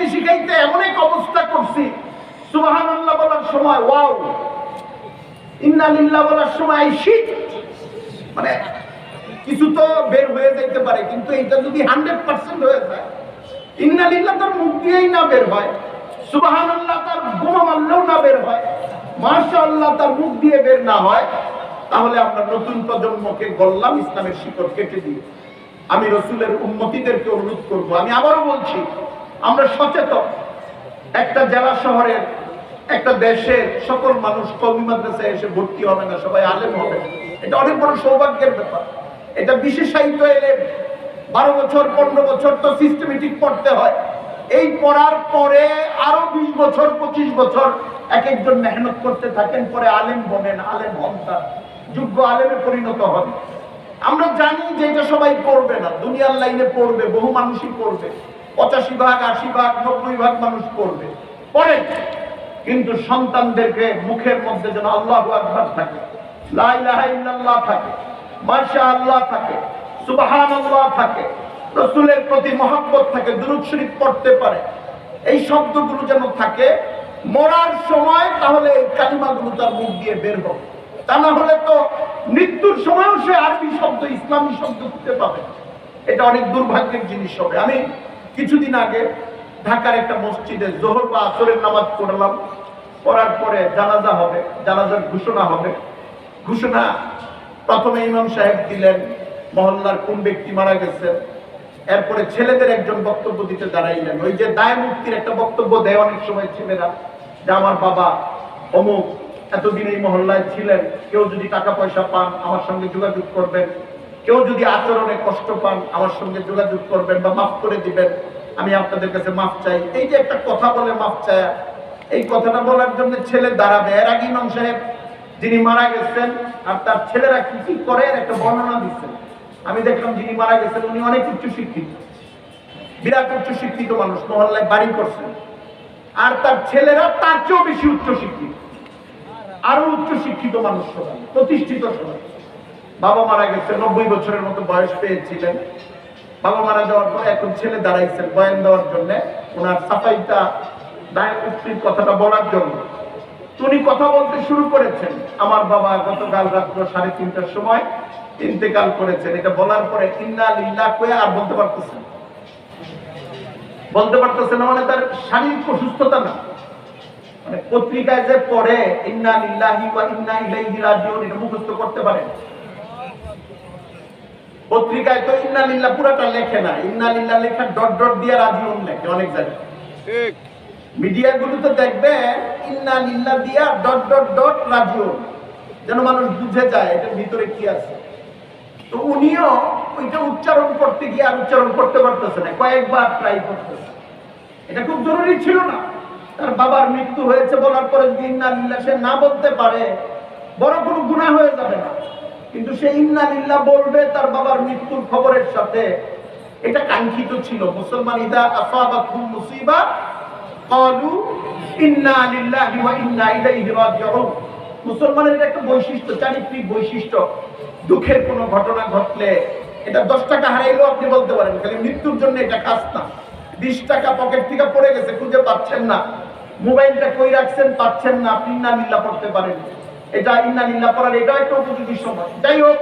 শিখাইতে শিখাইতে এমন এক অবস্থা করছি। সুবাহান আল্লাহ বলার সময়, ওয়াও। ইন্না লিল্লাহ বলার সময় আই শীত মানে কিছু তো বের হয়ে যাইতে পারে, কিন্তু এটা যদি হান্ড্রেড পার্সেন্ট হয়ে যায়, ইন্না লিল্লাহ তার মুখ দিয়েই না বের হয় সুবাহান আল্লাহ তার বোমা মারলেও না বের হয় মাশা আল্লাহ তার মুখ দিয়ে বের না হয়, তাহলে আমরা নতুন প্রজন্মকে বললাম ইসলামের শিকড় কেটে দিয়ে। আমি রসুলের উন্মতিদেরকে অনুরোধ করব, আমি আবারও বলছি আমরা সচেতন। একটা জেলা শহরের, একটা দেশের সকল মানুষ কমি মাদ্রাসায় এসে ভর্তি হবে না, সবাই আলেম হবে। এটা অনেক বড় সৌভাগ্যের ব্যাপার। এটা বিশেষায়িত এলে বারো বছর, পনেরো বছর তো সিস্টেমেটিক পড়তে হয়। এই পড়ার পরে আরও বিশ বছর, পঁচিশ বছর এক একজন মেহনত করতে থাকেন, পরে আলেম বনেন, আলেম হন তার। যোগ্য আলেমে পরিণত হবে আমরা জানি যে এটা সবাই পড়বে না। দুনিয়ার লাইনে পড়বে, বহু মানুষই পড়বে পঁচাশি ভাগ, আশি ভাগ, নব্বই ভাগ মানুষ পড়বে পড়ে কিন্তু সন্তানদেরকে মুখের মধ্যে যেন আল্লাহ আকবার থাকে থাকে আল্লাহ থাকে সুবহান আল্লাহ থাকে, রসুলের প্রতি মহব্বত থাকে, দুরুদ শরীফ পড়তে পারে। এই শব্দগুলো যেন থাকে, মরার সময় তাহলে এই কালিমাগুলো তার মুখ দিয়ে বের তা না হলে তো মৃত্যুর সময়ও সে আরবি শব্দ, ইসলামী শব্দ খুঁজে পাবে এটা অনেক দুর্ভাগ্যের জিনিস হবে। আমি কিছুদিন আগে ঢাকার একটা মসজিদে জোহর বা আসরের নামাজ পড়লাম। পড়ার পরে জানাজা হবে, জানাজার ঘোষণা হবে। ঘোষণা প্রথমে ইমাম সাহেব দিলেন, মহল্লার কোন ব্যক্তি মারা গেছেন এরপরে ছেলেদের একজন বক্তব্য দিতে দাঁড়াইলেন। ওই যে দায় মুক্তির একটা বক্তব্য দেয় অনেক সময় ছেলেরা, যে আমার বাবা অমুক, এতদিন এই মহল্লায় ছিলেন, কেউ যদি টাকা পয়সা পান, আমার সঙ্গে যোগাযোগ করবেন। কেউ যদি আচরণে কষ্ট পান, আমার সঙ্গে যোগাযোগ করবেন বা মাফ করে দিবেন, আমি আপনাদের কাছে মাফ চাই। এই যে একটা কথা বলে মাফ চায়, এই কথাটা বলার জন্য ছেলে দাঁড়াবে। এর আগে ইমাম সাহেব যিনি মারা গেছেন আর তার ছেলেরা কি কি করে একটা বর্ণনা দিচ্ছেন। আমি দেখলাম যিনি মারা গেছেন, উনি অনেক উচ্চ শিক্ষিত। বিরাট উচ্চ শিক্ষিত মানুষ, মহল্লায় বাড়ি করছেন আর তার ছেলেরা তার চেয়েও বেশি উচ্চ শিক্ষিত। আরও উচ্চ শিক্ষিত মানুষ সবাই, প্রতিষ্ঠিত সবাই। বাবা মারা গেছে, নব্বই বছরের মতো বয়স পেয়েছিলেন। বাবা মারা যাওয়ার পর এখন ছেলে দাঁড়াইছেন বয়ান দেওয়ার জন্য। ওনার সাফাইটা দায় মুক্তির কথাটা বলার জন্য। উনি কথা বলতে শুরু করেছেন। আমার বাবা গতকাল রাত্র সাড়ে তিনটার সময় ইন্তেকাল করেছেন। এটা বলার পরে ইন্না লিল্লাহ কয়ে আর বলতে পারতেছেন বলতে পারতেছে না মানে তার শারীরিক অসুস্থতা না। মানে পত্রিকায় যে পড়ে, ইন্না লিল্লাহি ওয়া ইন্না ইলাইহি রাজিউন, এটা মুখস্থ করতে পারে পত্রিকায় তো ইন্না লিল্লাহ পুরাটা লেখে না। ইন্না লিল্লাহ লেখা ডট ডট দিয়ে রাজিউন লেখে অনেক জায়গায়। ঠিক। মিডিয়া গুলোতে দেখবে ইন্না লিল্লাহ দিয়া ডট ডট ডট রাজিউন যেন মানুষ বুঝে যায় এটার ভিতরে কি আছে। তো উনিও ওইটা উচ্চারণ করতে গিয়ে আর উচ্চারণ করতে পারতেছে না। কয়েকবার ট্রাই করতেছে। এটা খুব জরুরি ছিল না। তার বাবার মৃত্যু হয়েছে বলার পরে যদি ইন্না লিল্লাহ সে না বলতে পারে বড় কোনো গুণা হয়ে যাবে না। কিন্তু সে ইন্না লিল্লাহ বলবে তার বাবার মৃত্যুর খবরের সাথে। এটা কাঙ্ক্ষিত ছিল। মুসলমান ইদা আসাবাতুম মুসিবা ক্বালু ইন্না লিল্লাহি ওয়া ইন্না ইলাইহি রাজিউন। মুসলমানের একটা বৈশিষ্ট্য, চারিত্রিক বৈশিষ্ট্য। দুঃখের কোনো ঘটনা ঘটলে এটা দশ টাকা হারাইলেও আপনি বলতে পারেন, খালি মৃত্যুর জন্য এটা কাজ না। বিশ টাকা পকেট থেকে পড়ে গেছে, খুঁজে পাচ্ছেন না। মোবাইলটা কই রাখছেন পাচ্ছেন না, আপনি না লিল্লাহ পড়তে পারেন। এটা ইন্না লিল্লাহ পড়ার এটাও একটা উপযোগী সময় যাই হোক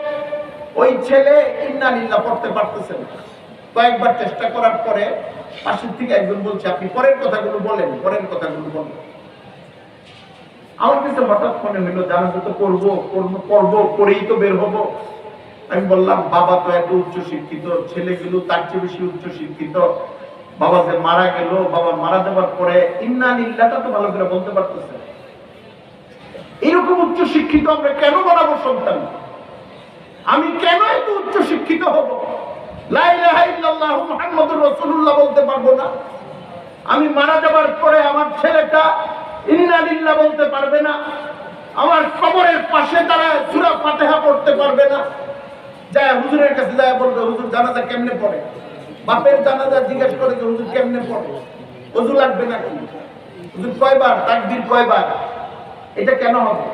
ওই ছেলে ইন্না লিল্লাহ পড়তে পারতেছেন না। কয়েকবার চেষ্টা করার পরে পাশের থেকে একজন বলছে, আপনি পরের কথাগুলো বলেন, পরের কথাগুলো বলেন আমার কাছে হঠাৎ মনে হইল জানাজা তো করব করব করেই তো বের হব আমি বললাম, বাবা তো এত উচ্চ শিক্ষিত, ছেলেগুলো তার চেয়ে বেশি উচ্চ শিক্ষিত বাবা যে মারা গেল, বাবা মারা যাবার পরে ইন্না নিল্লাটা তো ভালো করে বলতে পারতেছে। এরকম উচ্চ শিক্ষিত আমরা কেন বানাবো সন্তান? আমি কেন এত উচ্চ শিক্ষিত হব? মুহাম্মাদুর রাসূলুল্লাহ বলতে পারব না। আমি মারা যাবার পরে আমার ছেলেটা ইন্না লিল্লাহ বলতে পারবে না। আমার কবরের পাশে তারা সূরা ফাতিহা পড়তে পারবে না। যায় হুজুরের কাছে যায় বলবে, হুজুর জানাজা কেমনে পড়ে? বাপের জানাজা জিজ্ঞেস করে যে হুজুর কেমনে পড়ে? হুজুর লাগবে নাকি? হুজুর কয়বার? তাকবীর কয়বার? এটা কেন হবে?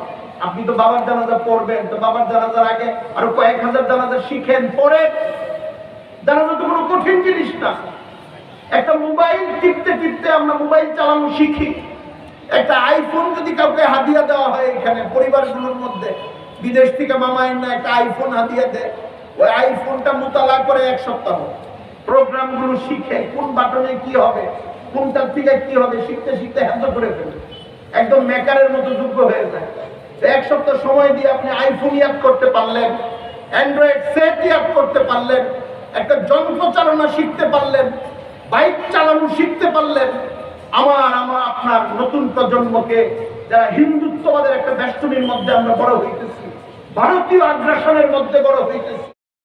আপনি তো বাবার জানাজা পড়বেন, তো বাবার জানাজার আগে আরও কয়েক হাজার জানাজা শিখেন পরে জানাজা তো কোনো কঠিন জিনিস না। একটা মোবাইল টিপতে টিপতে আমরা মোবাইল চালানো শিখি। একটা আইফোন যদি কাউকে হাদিয়া দেওয়া হয় এখানে, পরিবারগুলোর মধ্যে, বিদেশ থেকে মামা না একটা আইফোন হাদিয়া দেয়, ওই আইফোনটা মোতালা করে এক সপ্তাহ। প্রোগ্রামগুলো শিখে কোন বাটনে কি হবে, কোনটার থেকে কি হবে, শিখতে শিখতে হ্যান্দ করে ফেলে। একদম মেকারের মতো যোগ্য হয়ে যায়। এক সপ্তাহ সময় দিয়ে আপনি আইফোন ইয়াদ করতে পারলেন, অ্যান্ড্রয়েড সেট ইয়াদ করতে পারলেন, একটা যন্ত্র চালনা শিখতে পারলেন, বাইক চালানো শিখতে পারলেন। আমার আমার, আপনার নতুন প্রজন্মকে যারা হিন্দুত্ববাদের একটা বেষ্টনীর মধ্যে আমরা বড় হইতেছি, ভারতীয় আগ্রাসনের মধ্যে বড় হইতেছি।